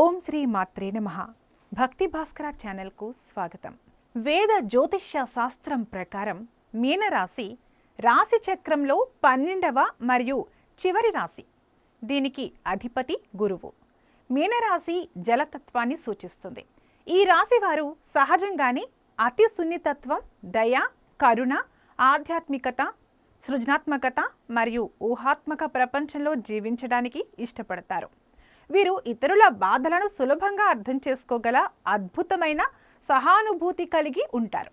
ఓం శ్రీ మాత్రే నమ. భక్తి భాస్కర ఛానల్కు స్వాగతం. వేద జ్యోతిష్య శాస్త్రం ప్రకారం మీనరాశి రాశి చక్రంలో పన్నెండవ మరియు చివరి రాశి. దీనికి అధిపతి గురువు. మీనరాశి జలతత్వాన్ని సూచిస్తుంది. ఈ రాశి వారు సహజంగానే అతి సున్నితత్వం దయ కరుణ ఆధ్యాత్మికత సృజనాత్మకత మరియు ఊహాత్మక ప్రపంచంలో జీవించడానికి ఇష్టపడతారు. వీరు ఇతరుల బాధలను సులభంగా అర్థం చేసుకోగల అద్భుతమైన సహానుభూతి కలిగి ఉంటారు.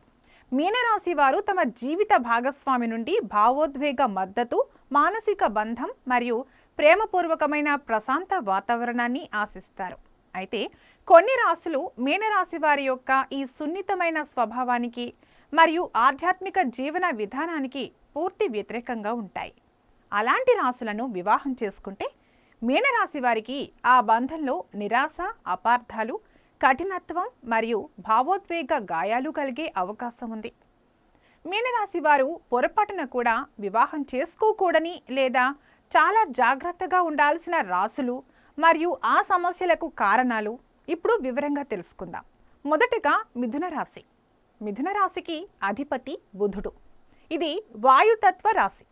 మీనరాశి వారు తమ జీవిత భాగస్వామి నుండి భావోద్వేగ మద్దతు మానసిక బంధం మరియు ప్రేమపూర్వకమైన ప్రశాంత వాతావరణాన్ని ఆశిస్తారు. అయితే కొన్ని రాశులు మీనరాశి వారి యొక్క ఈ సున్నితమైన స్వభావానికి మరియు ఆధ్యాత్మిక జీవన విధానానికి పూర్తి వ్యతిరేకంగా ఉంటాయి. అలాంటి రాశులను వివాహం చేసుకుంటే మీనరాశి వారికి ఆ బంధంలో నిరాశ అపార్థాలు కఠినత్వం మరియు భావోద్వేగ గాయాలు కలిగే అవకాశం ఉంది. మీనరాశి వారు పొరపాటున కూడా వివాహం చేసుకోకూడని లేదా చాలా జాగ్రత్తగా ఉండాల్సిన రాసులు మరియు ఆ సమస్యలకు కారణాలు ఇప్పుడు వివరంగా తెలుసుకుందాం. మొదటగా మిథున రాశి. మిథున రాశికి అధిపతి బుధుడు. ఇది వాయుతత్వ రాశి.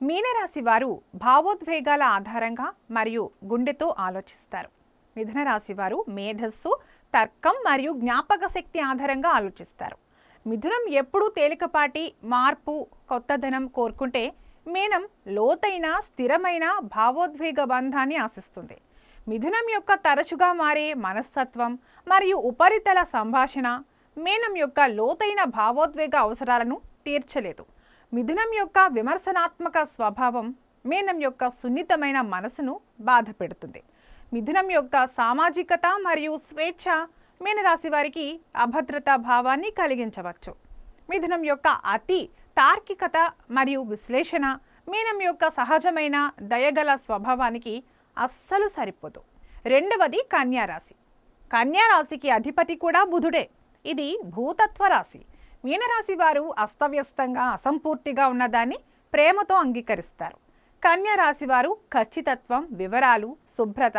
మీనరాశి వారు భావోద్వేగాల ఆధారంగా మరియు గుండెతో ఆలోచిస్తారు. మిథున రాశి వారు మేధస్సు తర్కం మరియు జ్ఞాపక శక్తి ఆధారంగా ఆలోచిస్తారు. మిథునం ఎప్పుడూ తేలికపాటి మార్పు కొత్తదనం కోరుకుంటే మీనం లోతైన స్థిరమైన భావోద్వేగ బంధాన్ని ఆశిస్తుంది. మిథునం యొక్క తరచుగా మారే మనస్తత్వం మరియు ఉపరితల సంభాషణ మీనం యొక్క లోతైన భావోద్వేగ అవసరాలను తీర్చలేదు. మిథునం యొక్క విమర్శనాత్మక స్వభావం మీనం యొక్క సున్నితమైన మనసును బాధ పెడుతుంది మిథునం యొక్క సామాజికత మరియు స్వేచ్ఛ మీనరాశి వారికి అభద్రతా భావాన్ని కలిగించవచ్చు. మిథునం యొక్క అతి తార్కికత మరియు విశ్లేషణ మీనం యొక్క సహజమైన దయగల స్వభావానికి అస్సలు సరిపోదు. రెండవది కన్యారాశి. కన్యారాశికి అధిపతి కూడా బుధుడే. ఇది భూతత్వ రాశి. మీనరాశి వారు అస్తవ్యస్తంగా అసంపూర్తిగా ఉన్నదాన్ని ప్రేమతో అంగీకరిస్తారు. కన్యా రాశి వారు ఖచ్చితత్వం వివరాలు శుభ్రత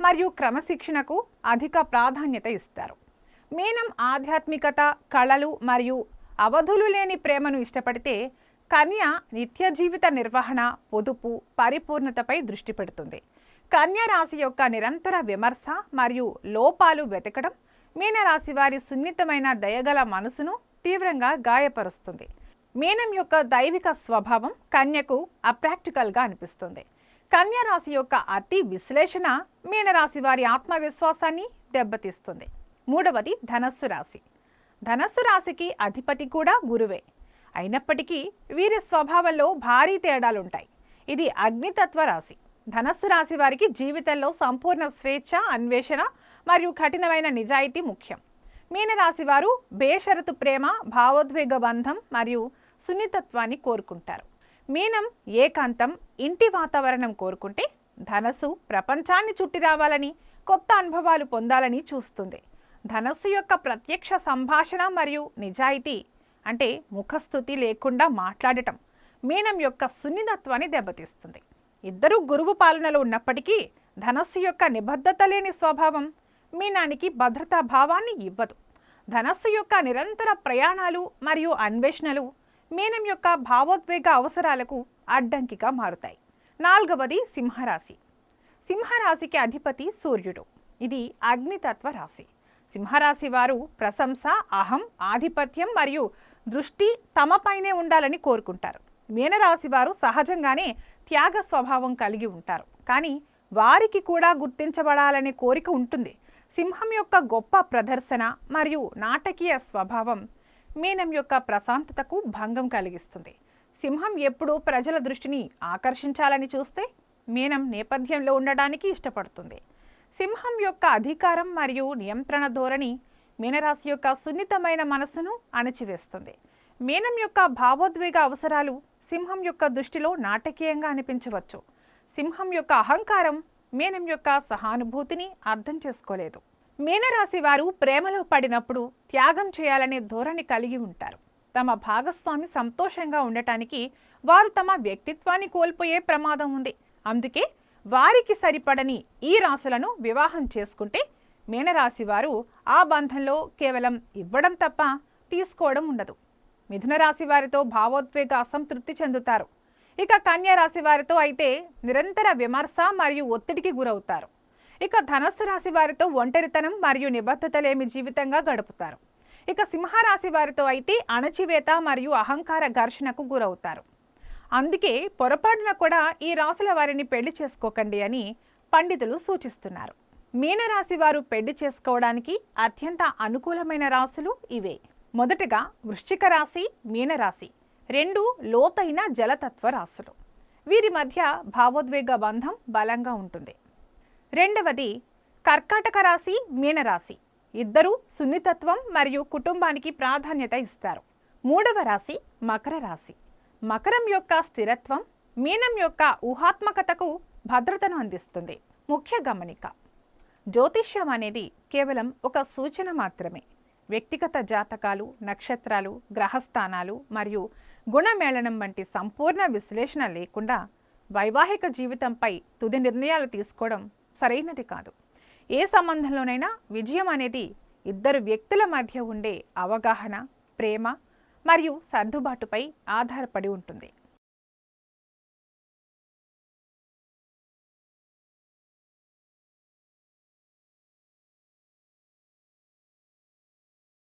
మరియు క్రమశిక్షణకు అధిక ప్రాధాన్యత ఇస్తారు. మీనం ఆధ్యాత్మికత కళలు మరియు అవధులు లేని ప్రేమను ఇష్టపడితే కన్య నిత్య జీవిత నిర్వహణ పొదుపు పరిపూర్ణతపై దృష్టి పెడుతుంది. కన్య రాశి యొక్క నిరంతర విమర్శ మరియు లోపాలు వెతకడం మీనరాశి వారి సున్నితమైన దయగల మనసును తీవ్రంగా గాయపరుస్తుంది. మీనం యొక్క దైవిక స్వభావం కన్యకు అప్రాక్టికల్గా అనిపిస్తుంది. కన్యా రాశి యొక్క అతి విశ్లేషణ మీనరాశి వారి ఆత్మవిశ్వాసాన్ని దెబ్బతీస్తుంది. మూడవది ధనస్సు రాశి. ధనస్సు రాశికి అధిపతి కూడా గురువే. అయినప్పటికీ వీరి స్వభావంలో భారీ తేడాలుంటాయి. ఇది అగ్నితత్వ రాశి. ధనస్సు రాశి వారికి జీవితంలో సంపూర్ణ స్వేచ్ఛ అన్వేషణ మరియు కఠినమైన నిజాయితీ ముఖ్యం. మీనరాశి వారు బేషరతు ప్రేమ భావోద్వేగ బంధం మరియు సున్నితత్వాన్ని కోరుకుంటారు. మీనం ఏకాంతం ఇంటి వాతావరణం కోరుకుంటే ధనస్సు ప్రపంచాన్ని చుట్టి రావాలని కొత్త అనుభవాలు పొందాలని చూస్తుంది. ధనస్సు యొక్క ప్రత్యక్ష సంభాషణ మరియు నిజాయితీ అంటే ముఖస్థుతి లేకుండా మాట్లాడటం మీనం యొక్క సున్నితత్వాన్ని దెబ్బతీస్తుంది. ఇద్దరు గురువు పాలనలో ఉన్నప్పటికీ ధనస్సు యొక్క నిబద్ధత లేని స్వభావం మీనానికి భద్రతా భావాన్ని ఇవ్వదు. ధనస్సు యొక్క నిరంతర ప్రయాణాలు మరియు అన్వేషణలు మీనం యొక్క భావోద్వేగ అవసరాలకు అడ్డంకిగా మారుతాయి. నాలుగవది సింహరాశి. సింహరాశికి అధిపతి సూర్యుడు. ఇది అగ్నితత్వ రాశి. సింహరాశి వారు ప్రశంస అహం ఆధిపత్యం మరియు దృష్టి తమపైనే ఉండాలని కోరుకుంటారు. మీనరాశి వారు సహజంగానే త్యాగ స్వభావం కలిగి ఉంటారు. కానీ వారికి కూడా గుర్తించబడాలనే కోరిక ఉంటుంది. సింహం యొక్క గొప్ప ప్రదర్శన మరియు నాటకీయ స్వభావం మీనం యొక్క ప్రశాంతతకు భంగం కలిగిస్తుంది. సింహం ఎప్పుడూ ప్రజల దృష్టిని ఆకర్షించాలని చూస్తే మీనం నేపథ్యంలో ఉండడానికి ఇష్టపడుతుంది. సింహం యొక్క అధికారం మరియు నియంత్రణ ధోరణి మీనరాశి యొక్క సున్నితమైన మనస్సును అణచివేస్తుంది. మీనం యొక్క భావోద్వేగ అవసరాలు సింహం యొక్క దృష్టిలో నాటకీయంగా అనిపించవచ్చు. సింహం యొక్క అహంకారం మీనం యొక్క సహానుభూతిని అర్థం చేసుకోలేదు. మీనరాశి వారు ప్రేమలో పడినప్పుడు త్యాగం చేయాలనే ధోరణి కలిగి ఉంటారు. తమ భాగస్వామి సంతోషంగా ఉండటానికి వారు తమ వ్యక్తిత్వాన్ని కోల్పోయే ప్రమాదం ఉంది. అందుకే వారికి సరిపడని ఈ రాశులను వివాహం చేసుకుంటే మీనరాశి వారు ఆ బంధంలో కేవలం ఇవ్వడం తప్ప తీసుకోవడం ఉండదు. మిథున రాశి వారితో భావోద్వేగ అసంతృప్తి చెందుతారు. ఇక కన్యా రాశి వారితో అయితే నిరంతర విమర్శ మరియు ఒత్తిడికి గురవుతారు. ఇక ధనస్సు రాశి వారితో ఒంటరితనం మరియు నిబద్ధత లేమి జీవితంగా గడుపుతారు. ఇక సింహరాశి వారితో అయితే అణచివేత మరియు అహంకార ఘర్షణకు గురవుతారు. అందుకే పొరపాటున కూడా ఈ రాశుల వారిని పెళ్ళి చేసుకోకండి అని పండితులు సూచిస్తున్నారు. మీనరాశి వారు పెళ్ళి చేసుకోవడానికి అత్యంత అనుకూలమైన రాశులు ఇవే. మొదటగా వృశ్చిక రాశి మీనరాశి. రెండు లోతైన జలతత్వ రాశులు. వీరి మధ్య భావోద్వేగ బంధం బలంగా ఉంటుంది. రెండవది కర్కాటక రాశి మీనరాశి. ఇద్దరు సున్నితత్వం మరియు కుటుంబానికి ప్రాధాన్యత ఇస్తారు. మూడవ రాశి మకర రాశి. మకరం యొక్క స్థిరత్వం మీనం యొక్క ఊహాత్మకతకు భద్రతను అందిస్తుంది. ముఖ్య గమనిక జ్యోతిష్యం అనేది కేవలం ఒక సూచన మాత్రమే. వ్యక్తిగత జాతకాలు నక్షత్రాలు గ్రహస్థానాలు మరియు గుణమేళనం వంటి సంపూర్ణ విశ్లేషణ లేకుండా వైవాహిక జీవితంపై తుది నిర్ణయాలు తీసుకోవడం సరైనది కాదు. ఏ సంబంధంలోనైనా విజయం అనేది ఇద్దరు వ్యక్తుల మధ్య ఉండే అవగాహన ప్రేమ మరియు సర్దుబాటుపై ఆధారపడి ఉంటుంది.